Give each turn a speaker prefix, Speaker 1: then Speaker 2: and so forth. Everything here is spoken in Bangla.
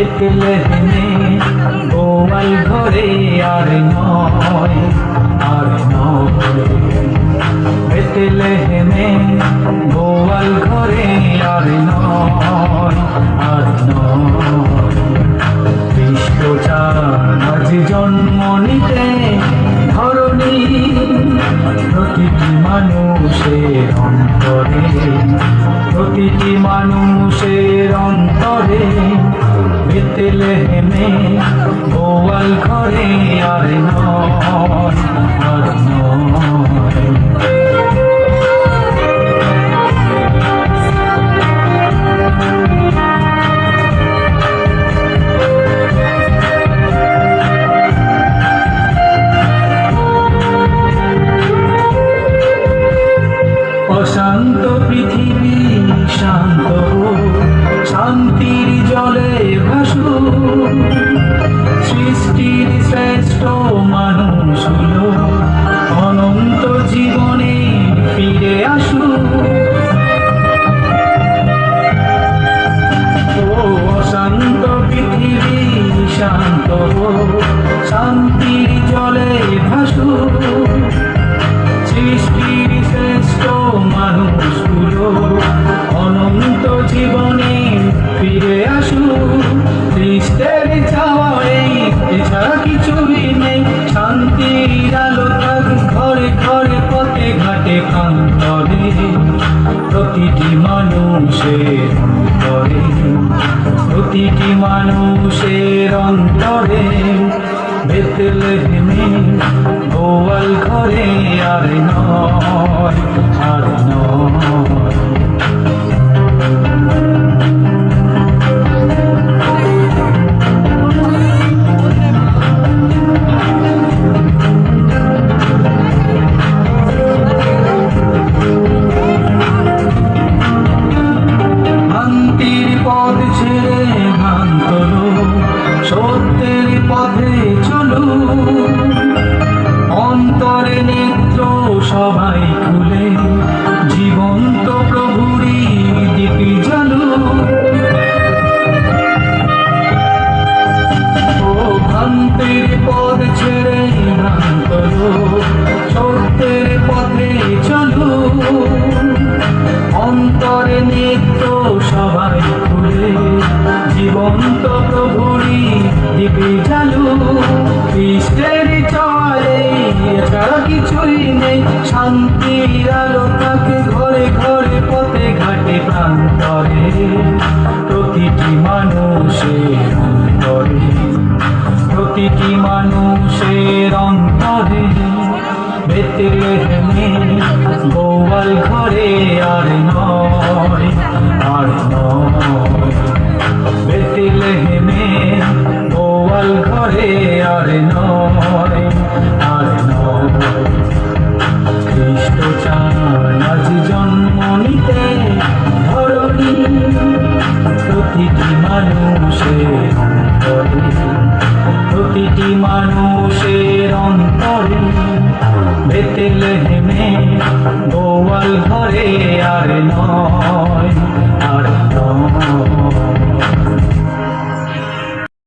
Speaker 1: বেতলে হেনে গোয়াল ঘরে আর নয় আর নয়। বেতলে হেনে গোয়াল ঘরে আর নয় আর নয়। বিশ্বচান আজ জন্ম নিতে ধরণী, প্রতিটি মানুষের অন্তরে, প্রতিটি মানুষের অন্তরে। বেতেলে হেমে গোয়াল ঘরে আর নয়। মানুষগুলো অনন্ত জীবনে ফিরে আসু খ্রিস্টের এই এছাড়া কিছুই নেই শান্তির আলো থাক ঘরে ঘরে পথে ঘাটে প্রান্তরে প্রতিটি মানুষের অন্তরে প্রতিটি মানুষের অন্তরে বেতলেহেমে গোয়াল ঘরে আর নয় নয় ভ্রান্তির জীবন্ত প্রভুরি দীপি জালো ও ভ্রান্তির পথ ছেড়ে ভ্রান্ত অন্তরে নিত্য সবাই খুলে জীবন্ত প্রভুরি দিবি জালু কৃষ্ণের চলে এছাড়া কিছুই নেই। শান্তির আলো তাকে ঘরে ঘরে পথে ঘাটে প্রান্তরে। তেল হেমে গোয়াল ঘরে আর নয়